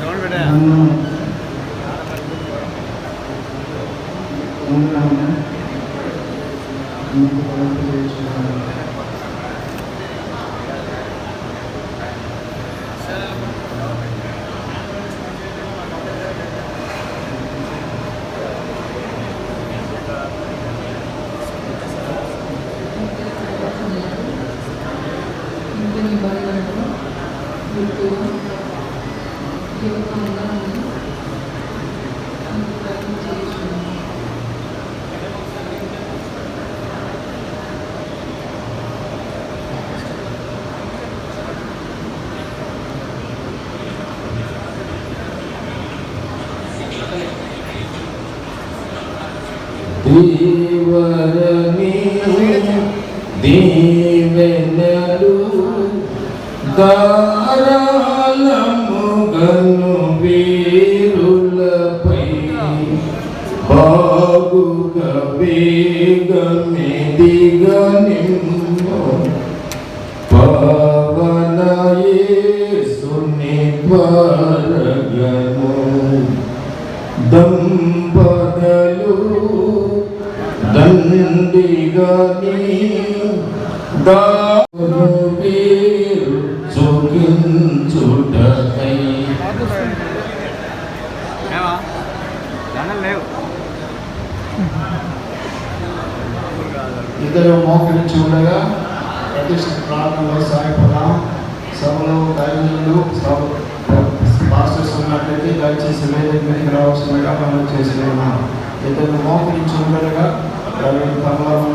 Sound పెట్టా ದೇವರಮಿಯು ದೇವನರು ದಾ దీవెనలు వీరులపై బాగుగా వేగమెదిగా నిమ్ము పవన యేసుని ద్వారగను దంపదలు దండిగని దా మోకరించి ఉండగా ప్రతిష్ఠ ప్రార్థనలో సాయపడదాం సభలో దైవజనులు పాస్టర్స్ ఉన్నట్లయితే దయచేసి వేదిక మీదకి రావాల్సిందిగా మనం చేసి ఉన్నాం ఇద్దరు మోకరించి ఉండగా రవి కమలాస్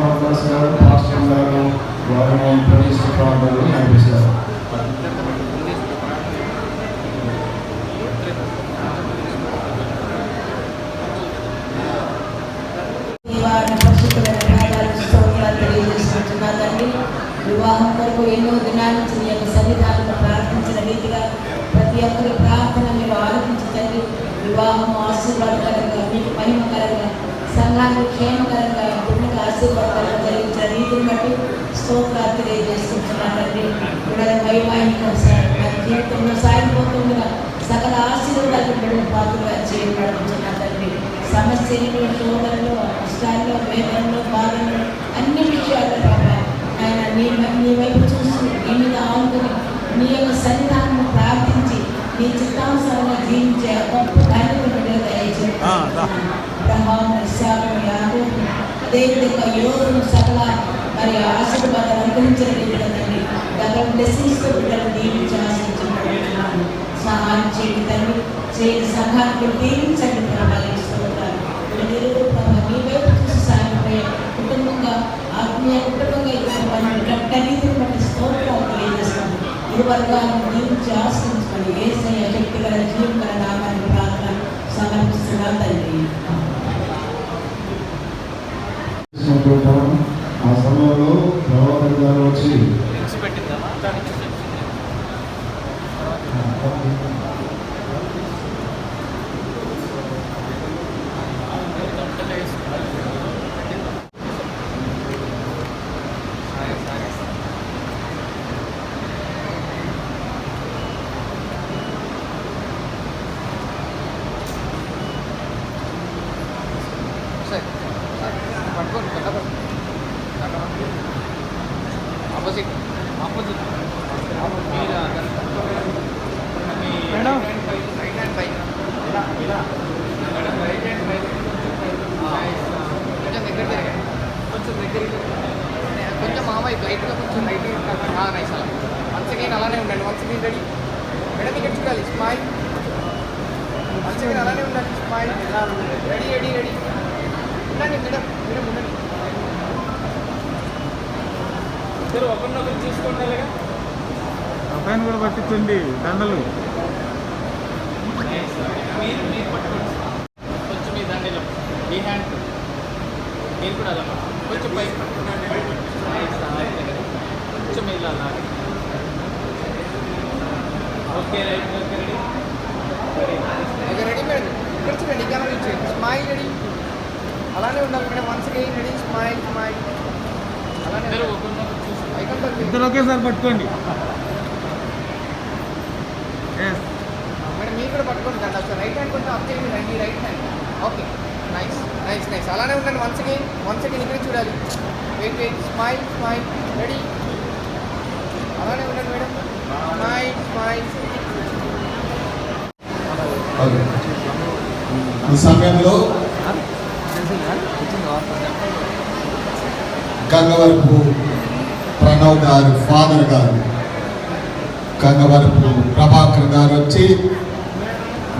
పాస్టర్ గారు వారిని ప్రతిష్ఠ ప్రార్థనలు నడిపిస్తారు వివాహం ఆశీర్వాదకరంగా మీకు మహిమకరంగా సంఘానికి క్షేమకరంగా పుణ్యక ఆశీర్వాదకరంగా జరిగించిన రీతిని బట్టి స్తోత్రాలు తెలియజేస్తున్నాను తండ్రి. బిడ్డల వైవాహిక జీవితంలో సాగిపోతుండగా సకల ఆశీర్వాదాలు బిడ్డల పాత్రగా చేయబడుతున్నారండి సమస్యలు శోధనలు కష్టాల్లో వేదనలో బాధలు అన్ని విషయాల్లో ఆయన నీ నీ వైపు చూసి నీ మీద ఆనుకుని నీ యొక్క సన్నిధి దేవుడి యొక్క యోగం సకల మరి ఆశీర్వాదం అనుగ్రహించిన బిడ్డలు తండ్రి గతం బ్లెస్సింగ్స్తో బిడ్డలు దీవించి ఆశించుకుంటున్నాను సహాయం చేయండి తండ్రి. చేయని సంఘానికి దీవించండి ప్రభావిస్తున్నారు మీరు మీ వైపు చూసి సాగిపోయే కుటుంబంగా ఆత్మీయ కుటుంబంగా ఇది గట్టనీతిని బట్టి స్తోత్రాలు తెలియజేస్తాను. ఇరువరుగా దీవించి ఆశ్రయించుకోండి ఏసయ్య శక్తి గల జీవం గల నామాన్ని ప్రార్థన సమర్పిస్తున్నాను తండ్రి. Ready ready ready ఉండండి మేడం మేడం ఉండండి ఇద్దరు ఒకరినొకరు చూసుకోండి అబ్బాయిని కూడా పట్టించండి దండలు మీరు మీరు పట్టుకోండి. కొంచెం మీ దండలో ఈ హ్యాండ్ మీరు కూడా అలా కొంచెం పై కొంచెం ఇలా లాగి okay right okay ready okay ready madam ఇక్కడ చూడండి ఇక్కడ ఇచ్చేయండి స్మైల్ రెడీ అలానే ఉండాలి madam. Once again ready smile smile అలానే ఇద్దరు ఒకేసారి పట్టుకోండి. ఎస్ మేడం మీరు కూడా పట్టుకోండి. దాన్ని ఒకసారి రైట్ హ్యాండ్ కొంచెం అప్ చేయండి రండి right hand okay nice nice nice అలానే ఉండండి వన్స్ అగైన్ వన్స్ అగైన్ ఇక్కడ చూడాలి. Wait wait smile smile ready అలానే ఉండండి మేడం. Smile smile. ఈ సమయంలో గంగవరపు ప్రణవ్ గారు ఫాదర్ గారు గంగవరపు ప్రభాకర్ గారు వచ్చి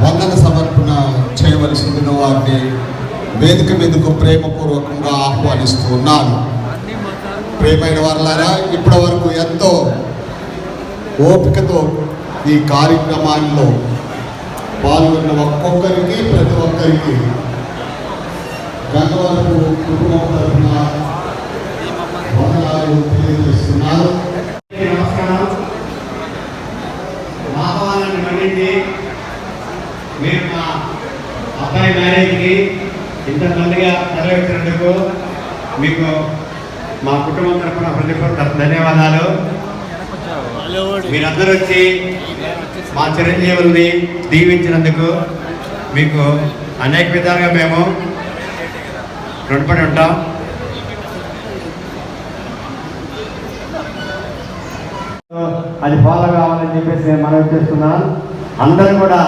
వందన సమర్పణ చేయవలసిందిగా వారిని వేదిక మీదకు ప్రేమపూర్వకంగా ఆహ్వానిస్తూ ఉన్నారు ప్రేమైన వారులారా ఇప్పటి వరకు ఎంతో ఓపికతో ఈ కార్యక్రమాల్లో పాల్గొన్న ఒక్కొక్కరికి ప్రతి ఒక్కరికి గంగవరపు కుటుంబం తరఫున తెలియజేస్తున్నారు. నమస్కారం. మా ఆహ్వానాన్ని మన్నించి మీరు మా అబ్బాయి మ్యారేజ్కి ఇంతమందిగా నెరవేర్చినందుకు మీకు మా కుటుంబం తరఫున హృదయపూర్వక ధన్యవాదాలు. మీరందరూ వచ్చి మా చిరంజీవుల్ని దీవించినందుకు మీకు అనేక విధాలుగా మేము రుణపడి ఉంటాం. అది ఫాలో కావాలని చెప్పేసి నేను మనవి చేస్తున్నాను. అందరూ కూడా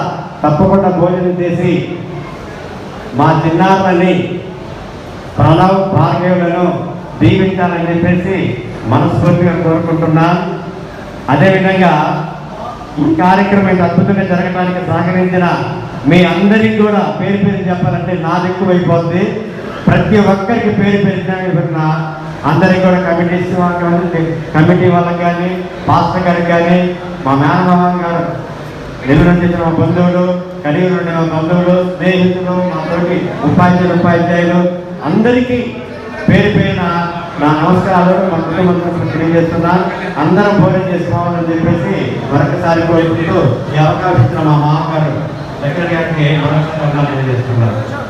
తప్పకుండా భోజనం చేసి మా చిన్నారులని ప్రణవ్ భార్గవులను దీవించాలని చెప్పేసి మనస్ఫూర్తిగా కోరుకుంటున్నాను అదేవిధంగా ఈ కార్యక్రమం ఇంత అద్భుతంగా జరగడానికి సహకరించిన మీ అందరికీ కూడా పేరు పేరు చెప్పాలంటే నాది ఎక్కువైపోద్ది ప్రతి ఒక్కరికి పేరు పేరు పెట్టిన అందరికీ కూడా కమిటీస్ వాళ్ళకి కమిటీ వాళ్ళకి కానీ పాస్టర్ గారికి కానీ మా మేనమామ గారు నెల్లూరు నుంచి మా బంధువులు కలిగి ఉండే మా బంధువులు స్నేహితులు మా తోటి ఉపాధ్యాయులు ఉపాధ్యాయులు అందరికీ పేరు పేరున నా నమస్కారాలు మా కుటుంబంతో తెలియజేస్తున్నా అందరం భోజనం చేసుకోవాలని చెప్పేసి మరొకసారి కోరుకుంటూ ఈ అవకాశం ఇచ్చిన మా మామగారు దగ్గర గారికి మరొకసారి తెలియజేస్తున్నారు